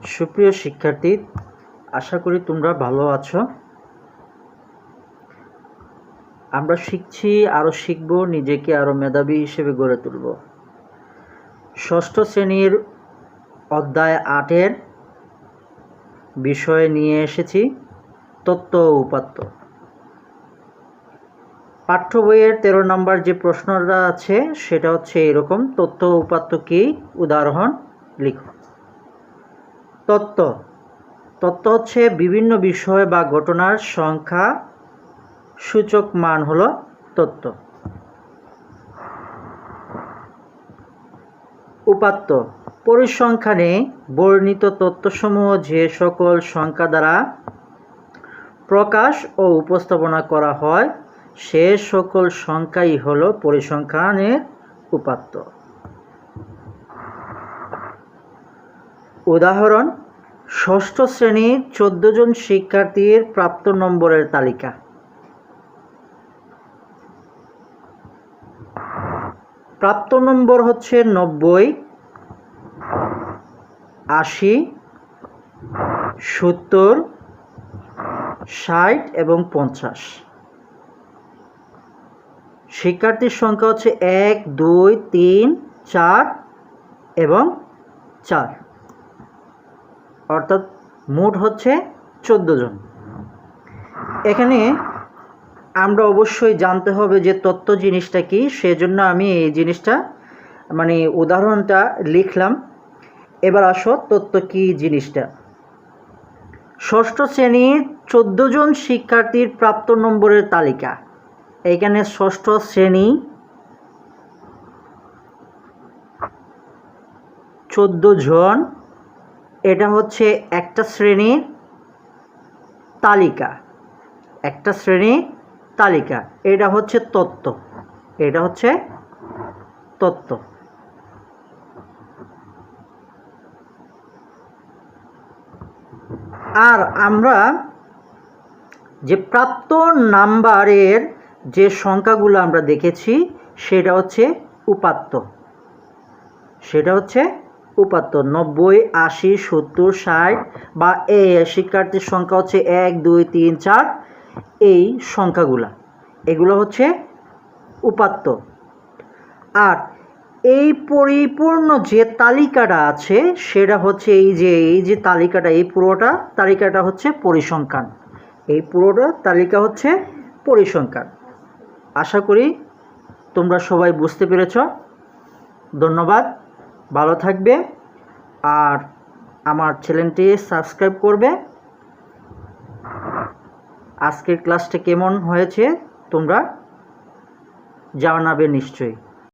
সুপ্রিয় শিক্ষার্থী, আশা করি তোমরা ভালো আছো। আমরা শিখছি আরও শিখব, নিজেকে আরও মেধাবী হিসেবে গড়ে তুলব। ষষ্ঠ শ্রেণির অধ্যায় আটের বিষয় নিয়ে এসেছি, তত্ত্ব ও উপাত্ত। পাঠ্য বইয়ের তেরো নম্বর যে প্রশ্নটা আছে, সেটা হচ্ছে এরকম ও উপাত্ত কি? উদাহরণ লিখো। তত্ত্ব। তত্ত্ব হচ্ছে বিভিন্ন বিষয় বা ঘটনার সংখ্যা, সূচক মান হলো তত্ত্ব। উপাত্ত। পরিসংখ্যানে বর্ণিত তত্ত্বসমূহ যে সকল সংখ্যা দ্বারা প্রকাশ ও উপস্থাপনা করা হয়, সে সকল সংখ্যাই হলো পরিসংখ্যানের উপাত্ত। উদাহরণ, ষষ্ঠ শ্রেণির চোদ্দ জন শিক্ষার্থীর প্রাপ্ত নম্বরের তালিকা। প্রাপ্ত নম্বর হচ্ছে নব্বই, আশি, সত্তর, ষাট এবং পঞ্চাশ। শিক্ষার্থীর সংখ্যা হচ্ছে এক, দুই, তিন, চার এবং চার। অর্থাৎ মোট হচ্ছে চোদ্দ জন। এখানে আমরা অবশ্যই জানতে হবে যে তত্ত্ব জিনিসটা কি, সেজন্য আমি এই জিনিসটা মানে উদাহরণটা লিখলাম। এবার আসো তত্ত্ব কি জিনিসটা। ষষ্ঠ শ্রেণির চোদ্দ জন শিক্ষার্থীর প্রাপ্ত নম্বরের তালিকা। এখানে ষষ্ঠ শ্রেণি চোদ্দ জন এটা হচ্ছে একটা শ্রেণির তালিকা। একটা শ্রেণির তালিকা। এটা হচ্ছে তত্ত্ব। এটা হচ্ছে তত্ত্ব। আর আমরা যে প্রাপ্ত নাম্বারের যে সংখ্যাগুলো আমরা দেখেছি, সেটা হচ্ছে উপাত্ত। সেটা হচ্ছে উপাত্ত নব্বই, আশি, সত্তর, ষাট বা এ শিক্ষার্থীর সংখ্যা হচ্ছে এক, দুই, তিন, চার। এই সংখ্যাগুলা, এগুলো হচ্ছে উপাত্ত। আর এই পরিপূর্ণ যে তালিকাটা আছে, সেটা হচ্ছে এই যে এই যে তালিকাটা, এই পুরোটা তালিকাটা হচ্ছে পরিসংখ্যান। এই পুরোটা তালিকা হচ্ছে পরিসংখ্যান। আশা করি তোমরা সবাই বুঝতে পেরেছ। ধন্যবাদ। ভালো থাকবে আর আমার চ্যানেলটি সাবস্ক্রাইব করবে। আজকের ক্লাসটা কেমন হয়েছে তোমরা জানাবে নিশ্চয়ই।